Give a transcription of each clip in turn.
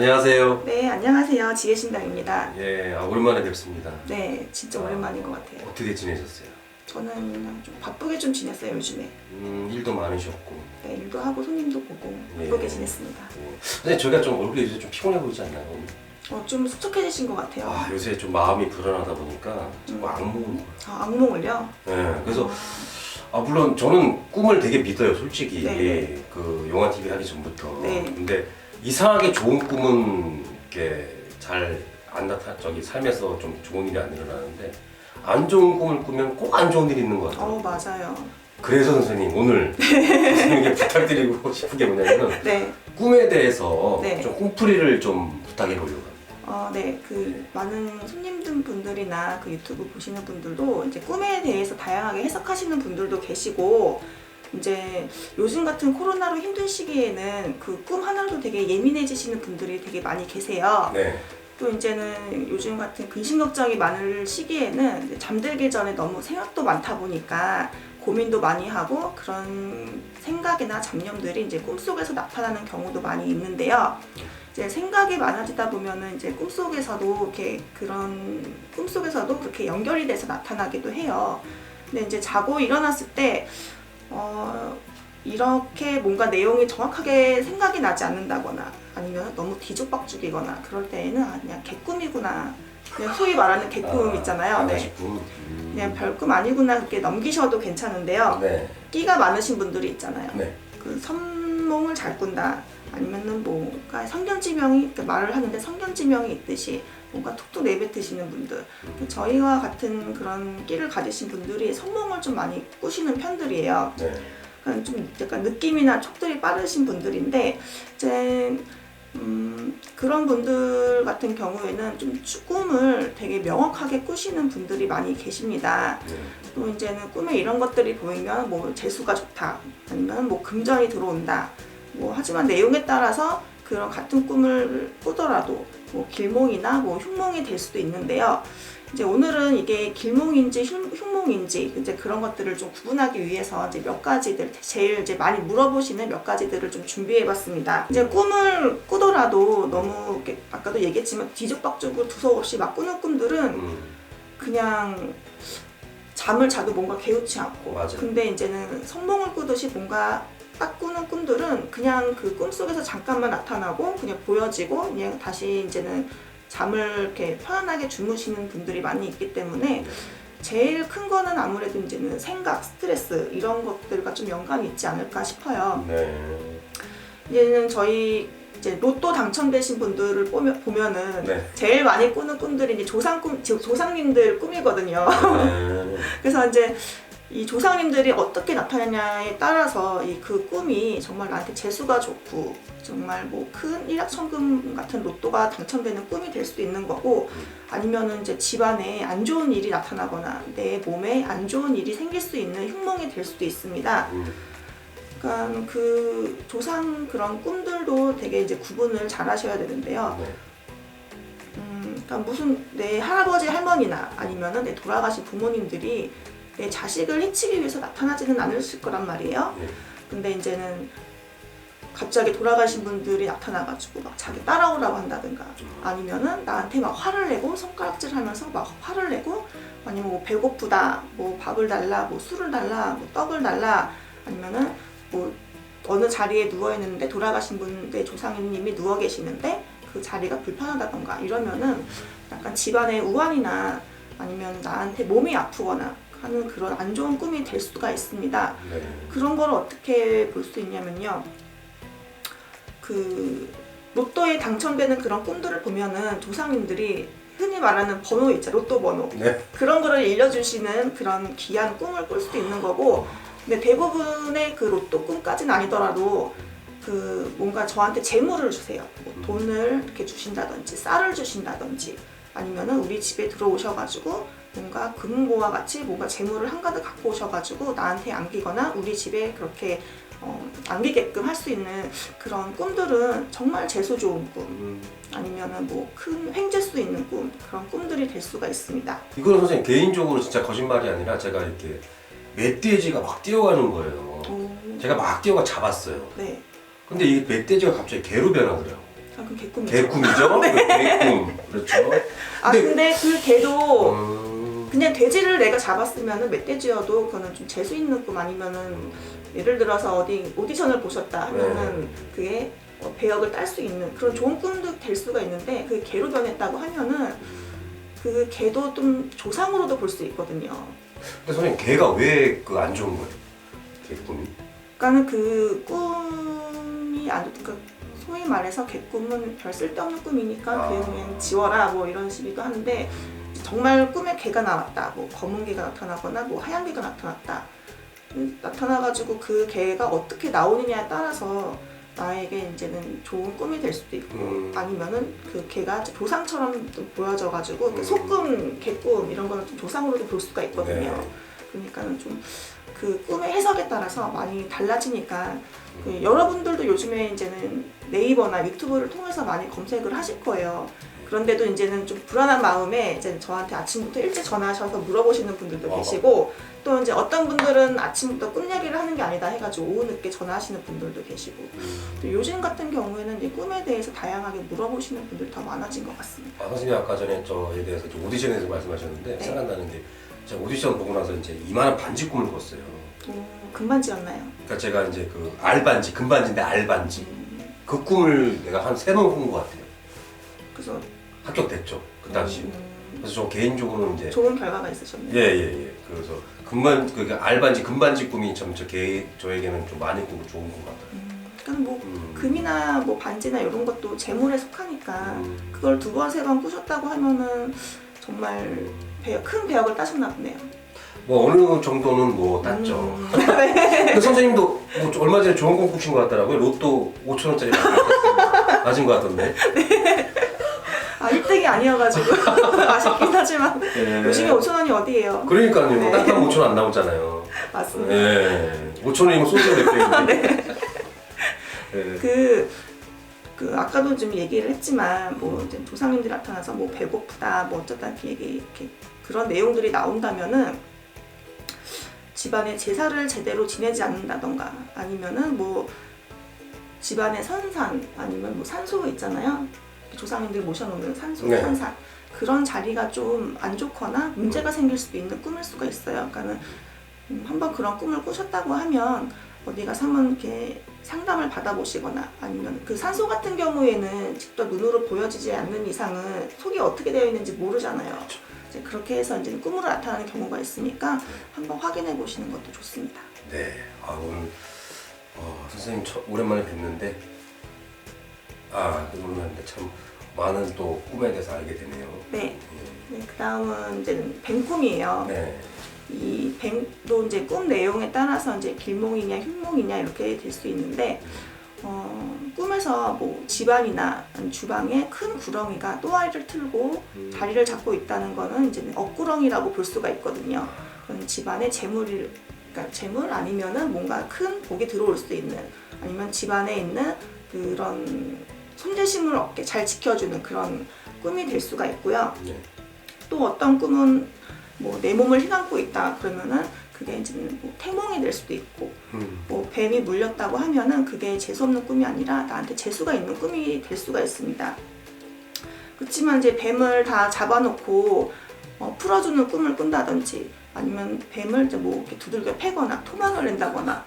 안녕하세요. 네, 안녕하세요. 지혜신당입니다. 예, 아, 오랜만에 뵙습니다. 네, 진짜 오랜만인 것 같아요. 어떻게 지내셨어요? 저는 그냥 좀 바쁘게 좀 지냈어요, 요즘에. 음, 일도 많으셨고. 네, 일도 하고 손님도 보고 예. 바쁘게 지냈습니다. 예. 근데 저희가 좀 얼굴이 요새 좀 피곤해 보이지 않나요? 오늘? 어, 좀 수척해지신 것 같아요. 아, 요새 좀 마음이 불안하다 보니까 자꾸 음. 악몽을 꿔요. 아, 악몽을요? 예, 그래서 아 물론 저는 꿈을 되게 믿어요, 솔직히. 네. 그 영화 TV 하기 전부터. 네. 근데 이상하게 좋은 꿈은 이렇게 잘 안 나타 저기 삶에서 좀 좋은 일이 안 일어나는데 안 좋은 꿈을 꾸면 꼭 안 좋은 일이 있는 것 같아요. 어, 맞아요. 그래서 선생님 오늘 선생님께 부탁드리고 싶은 게 뭐냐면은 네, 꿈에 대해서 네. 좀 꿈풀이를 좀 부탁해 보려고 합니다. 어, 네, 그 많은 손님들 분들이나 그 유튜브 보시는 분들도 이제 꿈에 대해서 다양하게 해석하시는 분들도 계시고 이제 요즘 같은 코로나로 힘든 시기에는 그 꿈 하나로도 되게 예민해지시는 분들이 되게 많이 계세요. 네. 또 이제는 요즘 같은 근심 걱정이 많을 시기에는 잠들기 전에 너무 생각도 많다 보니까 고민도 많이 하고 그런 생각이나 잡념들이 이제 꿈속에서 나타나는 경우도 많이 있는데요. 이제 생각이 많아지다 보면은 이제 꿈속에서도 이렇게 그런 꿈속에서도 그렇게 연결이 돼서 나타나기도 해요. 근데 이제 자고 일어났을 때 어, 이렇게 뭔가 내용이 정확하게 생각이 나지 않는다거나 아니면 너무 뒤죽박죽이거나 그럴 때에는 아, 그냥 개꿈이구나. 그냥 소위 말하는 개꿈 있잖아요. 네. 음. 그냥 별꿈 아니구나 그렇게 넘기셔도 괜찮은데요. 네. 끼가 많으신 분들이 있잖아요. 네. 그 선몽을 잘 꾼다 아니면은 뭔가 성견지명이 이렇게 말을 하는데 성견지명이 있듯이 뭔가 툭툭 내뱉으시는 분들 음. 저희와 같은 그런 끼를 가지신 분들이 선몽을 좀 많이 꾸시는 편들이에요. 네. 그러니까 좀 약간 느낌이나 촉들이 빠르신 분들인데 이제 음, 그런 분들 같은 경우에는 좀 추- 꿈을 되게 명확하게 꾸시는 분들이 많이 계십니다. 네. 또 이제는 꿈에 이런 것들이 보이면 뭐 재수가 좋다 아니면 뭐 금전이 들어온다 뭐 하지만 내용에 따라서 그런 같은 꿈을 꾸더라도 뭐 길몽이나 뭐 흉몽이 될 수도 있는데요. 이제 오늘은 이게 길몽인지 흉- 흉몽인지 이제 그런 것들을 좀 구분하기 위해서 이제 몇 가지들 제일 이제 많이 물어보시는 몇 가지들을 좀 준비해봤습니다. 이제 꿈을 꾸더라도 너무 이렇게 아까도 얘기했지만 뒤죽박죽으로 두서없이 막 꾸는 꿈들은 음. 그냥 잠을 자도 뭔가 개운치 않고 맞아요. 근데 이제는 성몽을 꾸듯이 뭔가 딱 꾸는 꿈들은 그냥 그 꿈속에서 잠깐만 나타나고 그냥 보여지고 그냥 다시 이제는 잠을 이렇게 편안하게 주무시는 분들이 많이 있기 때문에 제일 큰 거는 아무래도 이제는 생각, 스트레스 이런 것들과 좀 연관이 있지 않을까 싶어요. 네. 이제는 저희 이제 로또 당첨되신 분들을 보면, 보면은 네. 제일 많이 꾸는 꿈들이 이제 조상 꿈, 조- 조상님들 꿈이거든요. 네. 그래서 이제 이 조상님들이 어떻게 나타나냐에 따라서 이 그 꿈이 정말 나한테 재수가 좋고 정말 뭐 큰 일확천금 같은 로또가 당첨되는 꿈이 될 수도 있는 거고 아니면은 이제 집안에 안 좋은 일이 나타나거나 내 몸에 안 좋은 일이 생길 수 있는 흉몽이 될 수도 있습니다. 음. 그러니까 그 조상 그런 꿈들도 되게 이제 구분을 잘 하셔야 되는데요. 네. 음, 그러니까 무슨 내 할아버지 할머니나 아니면은 내 돌아가신 부모님들이 내 자식을 해치기 위해서 나타나지는 않으실 거란 말이에요. 네. 근데 이제는 갑자기 돌아가신 분들이 나타나가지고 막 자기 따라오라고 한다든가 아니면은 나한테 막 화를 내고 손가락질 하면서 막 화를 내고 아니면 뭐 배고프다 뭐 밥을 달라 뭐 술을 달라 뭐 떡을 달라 아니면은 뭐 어느 자리에 누워 있는데 돌아가신 분의 조상님이 누워 계시는데 그 자리가 불편하다던가 이러면은 약간 집안의 우환이나 아니면 나한테 몸이 아프거나 하는 그런 안 좋은 꿈이 될 수가 있습니다. 네. 그런 걸 어떻게 볼 수 있냐면요. 그 로또에 당첨되는 그런 꿈들을 보면은 조상님들이 흔히 말하는 번호 있죠. 로또 번호. 네. 그런 거를 일러주시는 그런 귀한 꿈을 꿀 수도 있는 거고 근데 대부분의 그 로또 꿈까지는 아니더라도 그 뭔가 저한테 재물을 주세요. 뭐 음. 돈을 이렇게 주신다든지 쌀을 주신다든지 아니면은 우리 집에 들어오셔가지고 뭔가 금고와 같이 뭔가 재물을 한가득 갖고 오셔가지고 나한테 안기거나 우리 집에 그렇게 어, 안기게끔 할 수 있는 그런 꿈들은 정말 재수 좋은 꿈 음. 아니면은 뭐 큰 횡재 수 있는 꿈 그런 꿈들이 될 수가 있습니다. 이거는 선생님 개인적으로 진짜 거짓말이 아니라 제가 이렇게 멧돼지가 막 뛰어가는 거예요. 오, 제가 막 뛰어가 잡았어요. 네. 근데 이 멧돼지가 갑자기 개로 변하더라고. 아, 그럼 개꿈이죠. 개꿈이죠. 그 개꿈 그렇죠. 아 근데 그 개도 음, 그냥 돼지를 내가 잡았으면은 멧돼지여도 그거는 좀 재수 있는 꿈 아니면은 예를 들어서 어디 오디션을 보셨다 하면은 네. 그게 어, 배역을 딸 수 있는 그런 좋은 꿈도 될 수가 있는데 그 개로 변했다고 하면은 그 개도 좀 조상으로도 볼 수 있거든요. 근데 선생님 개가 왜 그 안 좋은 거예요? 개 꿈이? 그러니까는 그 꿈이 안 그러니까 소위 말해서 개꿈은 별 쓸데없는 꿈이니까 아. 그 그냥 지워라 뭐 이런 식이기도 하는데 정말 꿈에 개가 나왔다 뭐 검은 개가 나타나거나 뭐 하얀 개가 나타났다 음, 나타나가지고 그 개가 어떻게 나오느냐에 따라서 나에게 이제는 좋은 꿈이 될 수도 있고 음. 아니면은 그 개가 조상처럼 좀 보여져가지고 그 음. 소꿈, 개꿈 이런 거는 좀 조상으로도 볼 수가 있거든요. 네. 그러니까는 좀 그 꿈의 해석에 따라서 많이 달라지니까 음. 그 여러분들도 요즘에 이제는 네이버나 유튜브를 통해서 많이 검색을 하실 거예요. 그런데도 이제는 좀 불안한 마음에 이제 저한테 아침부터 일찍 전화하셔서 물어보시는 분들도 어. 계시고 또 이제 어떤 분들은 아침부터 꿈 얘기를 하는 게 아니다 해가지고 오후 늦게 전화하시는 분들도 계시고 또 요즘 같은 경우에는 이제 꿈에 대해서 다양하게 물어보시는 분들이 더 많아진 것 같습니다. 아, 선생님 아까 전에 저에 대해서 좀 오디션에서 말씀하셨는데 네. 생각나는 게 제가 오디션 보고 나서 이제 이만한 반지 꿈을 꿨어요. 오, 금반지였나요? 그러니까 제가 이제 그 알반지, 금반지인데 알반지 음, 그 꿈을 내가 한 세 번 꾼 것 같아요. 그래서 합격됐죠 그 당시. 음, 그래서 저 개인적으로는 이제 좋은 결과가 있으셨네요. 예예예. 그래서 금반 그 알반지 금반지 꿈이 참저 개 저에게는 좀 많이 꾸고 좋은 것 같아요. 음, 그러니까 뭐 음. 금이나 뭐 반지나 이런 것도 재물에 속하니까 음. 그걸 두 번 세 번 꾸셨다고 하면은 정말 배역, 큰 배역을 따셨나 보네요. 뭐 어느 정도는 뭐 땄죠. 음, 근데 선생님도 뭐 얼마 전에 좋은 꿈 꾸신 것 같더라고요. 로또 5천 원짜리 맞은 것 같던데. 아 1등이 아니어가지고 아쉽긴 하지만 예. 요즘에 5천 원이 어디예요? 그러니까요. 네. 딱한 5천 원안 나오잖아요. 맞습니다. 예. 5천 원이면 소주 몇 병인데. 예. 그, 그 아까도 좀 얘기를 했지만 뭐 이제 조상님들이 나타나서 뭐 배고프다 뭐 어쩌다 이렇게 얘기 이렇게 그런 내용들이 나온다면은 집안에 제사를 제대로 지내지 않는다던가 아니면은 뭐 집안의 선산 아니면 뭐 산소 있잖아요 조상님들 모셔놓는 산소 네. 산산 그런 자리가 좀 안 좋거나 문제가 생길 수도 있는 꿈일 수가 있어요. 그러니까는 음, 한번 그런 꿈을 꾸셨다고 하면 어디 가서 한번 이렇게 상담을 받아보시거나 아니면 그 산소 같은 경우에는 직접 눈으로 보여지지 않는 이상은 속이 어떻게 되어 있는지 모르잖아요. 이제 그렇게 해서 이제 꿈으로 나타나는 경우가 있으니까 한번 확인해 보시는 것도 좋습니다. 네. 아 오늘 어, 선생님 처, 오랜만에 뵙는데 아 오랜만에 참 많은 또 꿈에 대해서 알게 되네요. 네. 예. 네, 그 다음은 이제 뱀꿈이에요. 네. 이 뱀도 이제 꿈 내용에 따라서 이제 길몽이냐 흉몽이냐 이렇게 될 수 있는데 어, 꿈에서 뭐 집안이나 주방에 큰 구렁이가 또아리를 틀고 음. 자리를 잡고 있다는 거는 이제 억구렁이라고 볼 수가 있거든요. 그건 집안에 재물이 그러니까 재물 아니면은 뭔가 큰 복이 들어올 수 있는 아니면 집안에 있는 그런 손재심을 얻게 잘 지켜주는 그런 꿈이 될 수가 있고요. 네. 또 어떤 꿈은 뭐 내 몸을 휘감고 있다 그러면은 그게 이제 뭐 태몽이 될 수도 있고 음. 뭐 뱀이 물렸다고 하면은 그게 재수 없는 꿈이 아니라 나한테 재수가 있는 꿈이 될 수가 있습니다. 그렇지만 이제 뱀을 다 잡아놓고 어, 풀어주는 꿈을 꾼다든지 아니면 뱀을 이제 뭐 이렇게 두들겨 패거나 토막을 낸다거나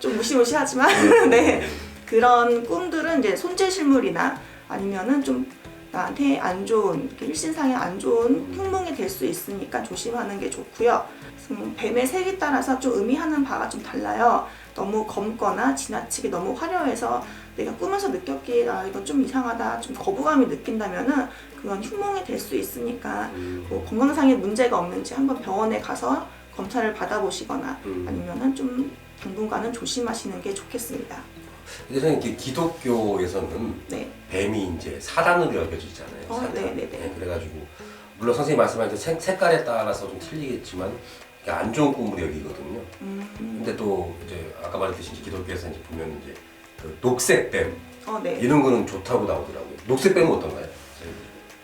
좀 무시무시하지만 네 그런 꿈들은 이제 손재실물이나 아니면은 좀 나한테 안 좋은 일신상에 안 좋은 흉몽이 될 수 있으니까 조심하는 게 좋고요. 음, 뱀의 색에 따라서 좀 의미하는 바가 좀 달라요. 너무 검거나 지나치게 너무 화려해서 내가 꿈에서 느꼈기에 아 이거 좀 이상하다 좀 거부감이 느낀다면은 그건 흉몽이 될 수 있으니까 음. 뭐 건강상의 문제가 없는지 한번 병원에 가서 검사를 받아보시거나 음. 아니면은 좀 당분간은 조심하시는 게 좋겠습니다. 근데 선생님 이렇게 기독교에서는 네. 뱀이 이제 사단으로 여겨지잖아요. 어, 사단. 네네네. 네, 그래가지고 물론 선생님 말씀하신 색, 색깔에 따라서 좀 틀리겠지만 이게 안 좋은 꿈으로 여기거든요. 음, 근데 또 이제 아까 말했듯이 이제 기독교에서 이제 보면 이제 그 녹색 뱀 어, 네. 이런 거는 좋다고 나오더라고요. 녹색 뱀은 어떤가요?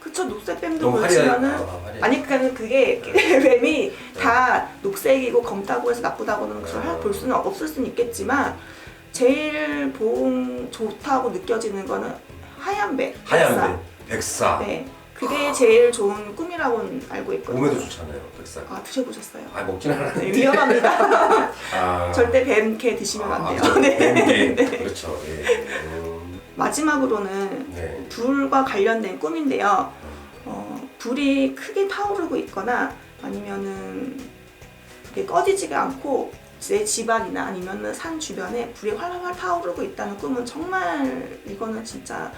그쵸 녹색뱀도 너무. 그렇지만은 아, 화려해. 아니 그러니까 그게 뱀이 다 녹색이고 검다고 해서 나쁘다고는 그걸 아. 볼 수는 없을 수는 있겠지만 제일 보험 좋다고 느껴지는 거는 하얀 배. 하얀 백사. 배, 백사. 네. 그게 제일 좋은 꿈이라고 알고 있거든요. 몸에도 좋잖아요, 백사. 아 드셔보셨어요? 아 먹진 않았는데. 네, 위험합니다. 아, 절대 뱀게 드시면 안 돼요. 아, 네. 뱀게. 그렇죠. 예. 음, 마지막으로는 네. 불과 관련된 꿈인데요. 어, 불이 크게 타오르고 있거나 아니면은 이게 꺼지지가 않고 내 집안이나 아니면은 산 주변에 불이 활활 타오르고 있다는 꿈은 정말 이거는 진짜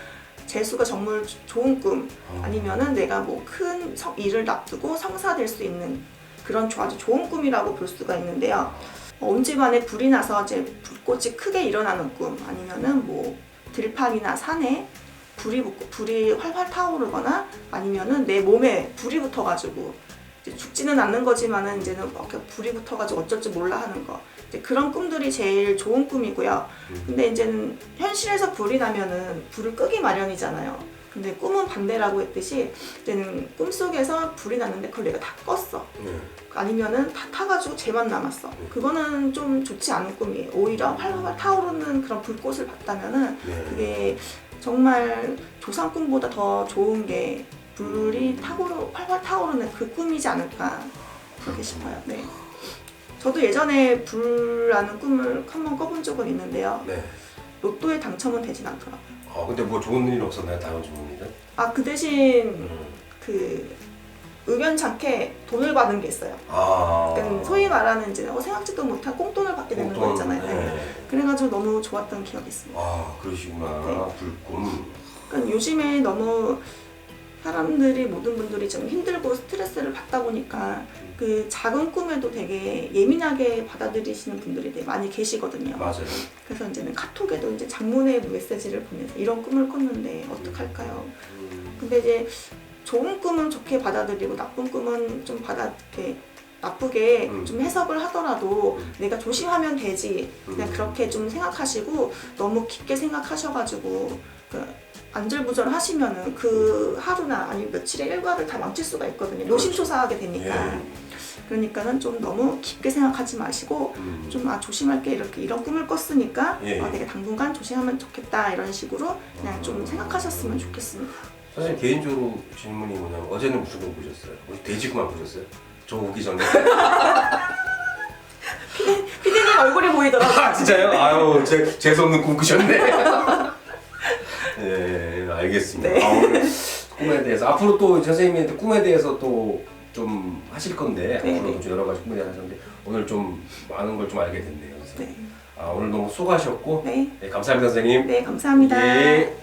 재수가 정말 좋은 꿈. 어, 아니면은 내가 뭐 큰 일을 앞두고 성사될 수 있는 그런 아주 좋은 꿈이라고 볼 수가 있는데요. 어, 온 집안에 불이 나서 이제 불꽃이 크게 일어나는 꿈. 아니면은 뭐 들판이나 산에 불이 붙고 불이 활활 타오르거나 아니면은 내 몸에 불이 붙어가지고 이제 죽지는 않는 거지만은 이제는 막 이렇게 불이 붙어가지고 어쩔 줄 몰라 하는 거 이제 그런 꿈들이 제일 좋은 꿈이고요. 음. 근데 이제는 현실에서 불이 나면은 불을 끄기 마련이잖아요. 근데 꿈은 반대라고 했듯이 이제는 꿈속에서 불이 났는데 그걸 내가 다 껐어. 네. 아니면은 다 타가지고 쟤만 남았어. 그거는 좀 좋지 않은 꿈이에요. 오히려 활활 타오르는 그런 불꽃을 봤다면은 네. 그게 정말 조상 꿈보다 더 좋은 게 불이 타오르 활활 타오르는 그 꿈이지 않을까 그렇게 싶어요. 네. 저도 예전에 불라는 꿈을 한 번 꿔본 적은 있는데요. 네. 로또에 당첨은 되진 않더라고요. 아 근데 뭐 좋은 일은 없었나요? 다른 좋은 일은? 아 그 대신 음. 그 의견찮게 돈을 받은 게 있어요. 아. 그러니까 소위 말하는 이제 어, 생각지도 못한 꽁돈을 받게 되는 거 돈, 있잖아요. 네. 네. 그래가지고 너무 좋았던 기억이 있습니다. 아 그러시구나. 네. 불꿈. 그러니까 요즘에 너무 사람들이 모든 분들이 좀 힘들고 스트레스를 받다 보니까 그 작은 꿈에도 되게 예민하게 받아들이시는 분들이 되게 많이 계시거든요. 맞아요. 그래서 이제는 카톡에도 이제 장문의 메시지를 보내서 이런 꿈을 꿨는데 어떡할까요? 음. 근데 이제 좋은 꿈은 좋게 받아들이고 나쁜 꿈은 좀 받아 이렇게 나쁘게 음. 좀 해석을 하더라도 음. 내가 조심하면 되지 그냥 음. 그렇게 좀 생각하시고 너무 깊게 생각하셔가지고 그 안절부절 하시면은 그 하루나 아니면 며칠의 일과를 다 망칠 수가 있거든요 노심초사하게 되니까 예. 그러니까는 좀 너무 깊게 생각하지 마시고 음. 좀 아 조심할게 이렇게 이런 꿈을 꿨으니까 예. 아, 내가 당분간 조심하면 좋겠다 이런 식으로 그냥 좀 음. 생각하셨으면 좋겠습니다. 사실 개인적으로 질문이 뭐냐면 어제는 무슨 꿈 꾸셨어요? 혹시 돼지구만 꾸셨어요? 저 오기 전에. 피디님 얼굴이 보이더라고요. 아 진짜요? 아유 제 재수없는 꿈 꾸셨네. 네 알겠습니다. 네. 아, 오늘 꿈에 대해서 앞으로 또 선생님한테 꿈에 대해서 또 좀 하실 건데 네, 앞으로도 네. 좀 여러 가지 꿈에 대해서 하셨는데 오늘 좀 많은 걸 좀 알게 됐네요. 선생님. 네. 아 오늘 너무 수고하셨고 네. 네, 감사합니다 선생님. 네, 감사합니다. 예.